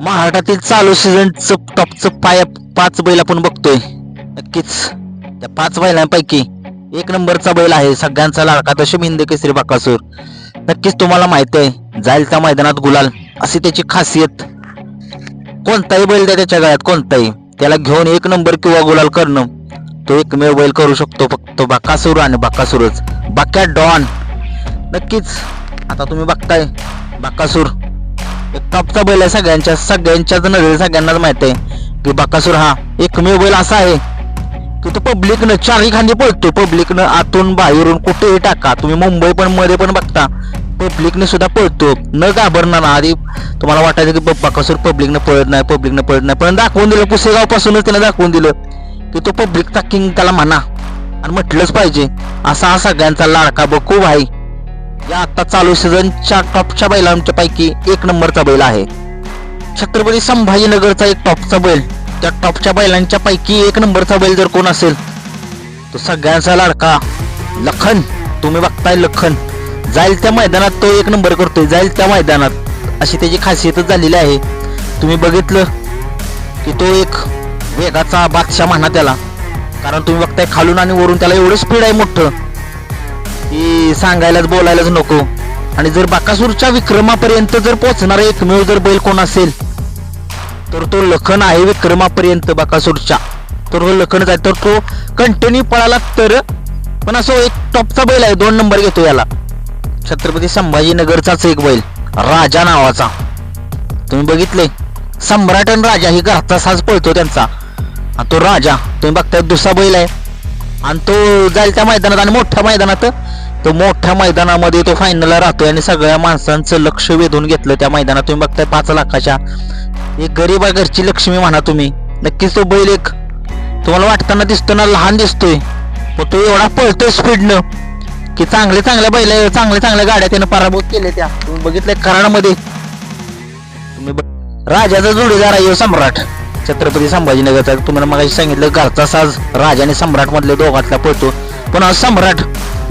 महाराष्ट्रातील चालू सीझनचं टॉपचं पाय पाच बैल आपण बघतोय. नक्कीच. त्या पाच बैलांपैकी एक नंबरचा बैल आहे सगळ्यांचा लाडका दशम हिंद केसरी बाकासूर. नक्कीच तुम्हाला माहीत आहे जाईल त्या मैदानात गुलाल अशी त्याची खासियत. कोणताही बैल द्या त्याच्या गळ्यात कोणताही. त्याला घेऊन एक नंबर किंवा गुलाल करणं तो एकमेव बैल करू शकतो फक्त बाकासूर आणि बाकासूरच. बाक्या डॉन. नक्कीच. आता तुम्ही बघताय बाकासूर. एक बैल आहे सगळ्यांच्या सगळ्यांच्याच नजरे सगळ्यांनाच माहीत आहे. की बाकासूर हा एकमेव बैल असा आहे. की तो पब्लिकनं चारही खांदी पळतो पब्लिकनं आतून बाहेरून कुठेही टाका. तुम्ही मुंबई पण मध्ये पण बघता. पब्लिकने सुद्धा पळतो न घाबरणार. आधी तुम्हाला वाटायचं की ब- बाकासूर पब्लिकनं पळत नाही पब्लिकनं पळत नाही. पण दाखवून दिलं पुसेगाव पासूनच त्याने दाखवून दिलं. की तो पब्लिकचा किंग त्याला म्हणा. आणि म्हटलंच पाहिजे. असा हा सगळ्यांचा लाडका बकू भाई या आता चालू सीझनच्या टॉपच्या बैलांच्या पैकी एक नंबरचा बैल आहे. छत्रपती संभाजीनगरचा एक टॉपचा बैल. त्या टॉपच्या बैलांच्या पैकी एक नंबरचा बैल जर कोण असेल तो सगळ्यांचा लाडका लखन. तुम्ही बघताय लखन. जाईल त्या मैदानात तो एक नंबर करतोय. जाईल त्या मैदानात. अशी त्याची खासियतच झालेली आहे. तुम्ही बघितलं की तो एक वेगाचा बादशाह म्हणा त्याला. कारण तुम्ही बघताय खालून आणि वरून त्याला एवढं स्पीड आहे मोठं. की सांगायलाच बोलायलाच नको. आणि जर बाकासूरच्या विक्रमापर्यंत जर पोहोचणारा एकमेव जर बैल कोण असेल तर तो लखन आहे विक्रमापर्यंत बाकासूरच्या. तर तो लखनच आहे तर तो कंटिन्यू पळाला तर पण असं एक टॉपचा बैल आहे दोन नंबर घेतो याला. छत्रपती संभाजीनगरचाच एक बैल राजा नावाचा. तुम्ही बघितले सम्राट आणि राजा ही घरचा साज पळतो त्यांचा. आणि तो राजा तुम्ही बघताय दुसरा बैल आहे. आणि तो जाईल त्या मैदानात आणि मोठ्या मैदानात तो मोठ्या मैदानामध्ये तो फायनलला राहतोय आणि सगळ्या माणसांचं लक्ष वेधून घेतलं त्या मैदानात. तुम्ही बघताय पाच लाखाच्या. एक गरीबा घरची लक्ष्मी म्हणा तुम्ही. नक्कीच तो बैल एक तुम्हाला वाटताना दिसतो ना लहान दिसतोय. पण तो एवढा पळतोय स्पीडनं की चांगले चांगल्या बैल चांगल्या चांगल्या गाड्या त्यानं पराभूत केले त्या. तुम्ही बघितलंय कराडामध्ये. तुम्ही राजाचा जोडीदार आहे सम्राट. छत्रपती संभाजीनगरचा. तुम्हाला मग सांगितलं घरचा साज राजा आणि सम्राट मधल्या दोघातला पळतो. पण हा सम्राट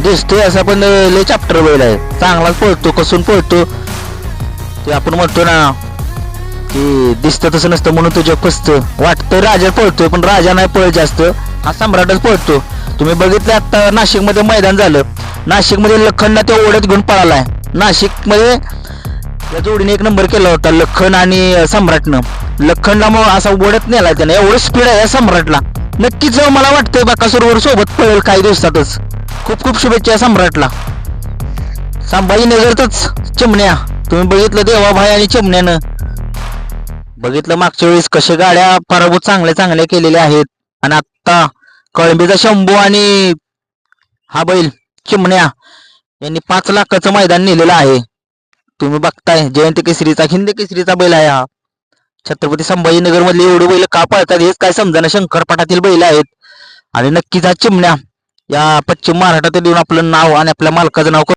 दिसतोय असा पण लय चॅप्टर बैल आहे. चांगलाच पळतो कसून पळतो. ते आपण म्हणतो ना की दिसतं तसं नसतं म्हणून तुझ्या कसतं. वाटतं राजा पळतोय पण राजा नाही पळत जास्त. हा सम्राटच पळतो. तुम्ही बघितलं आता नाशिकमध्ये मैदान झालं. नाशिकमध्ये लखनला ते ओढत घेऊन पळालाय. नाशिकमध्ये या जोडीने एक नंबर केला होता लखन आणि सम्राटनं. लखनला मग असा ओढत नेला त्याने. एवढं स्पीड आहे या सम्राटला. नक्कीच मला वाटतंय बाकासुरवर सोबत पळेल काही दिवसातच. खूप खूप शुभेच्छा या सम्राटला. संभाजीनगरतच चिमण्या. तुम्ही बघितलं देवाभाई आणि चिमण्यानं. बघितलं मागच्या वेळेस कशा गाड्या पराभूत चांगल्या चांगल्या केलेल्या आहेत. आणि आता कळंबीचा शंभू आणि हा बैल चिमण्या यांनी पाच लाखाचं मैदान नेलेलं आहे. तुम्ही बघताय जयंत केसरीचा हिंद केसरीचा बैल आहे हा. छत्रपती संभाजीनगर मधले एवढे बैल का पळतात हेच काय समजा शंकरपाठातील बैल आहेत. आणि नक्कीच हा चिमण्या या पश्चिम महाराष्ट्रात येऊन आपलं नाव आणि आपल्या मालकाचं नाव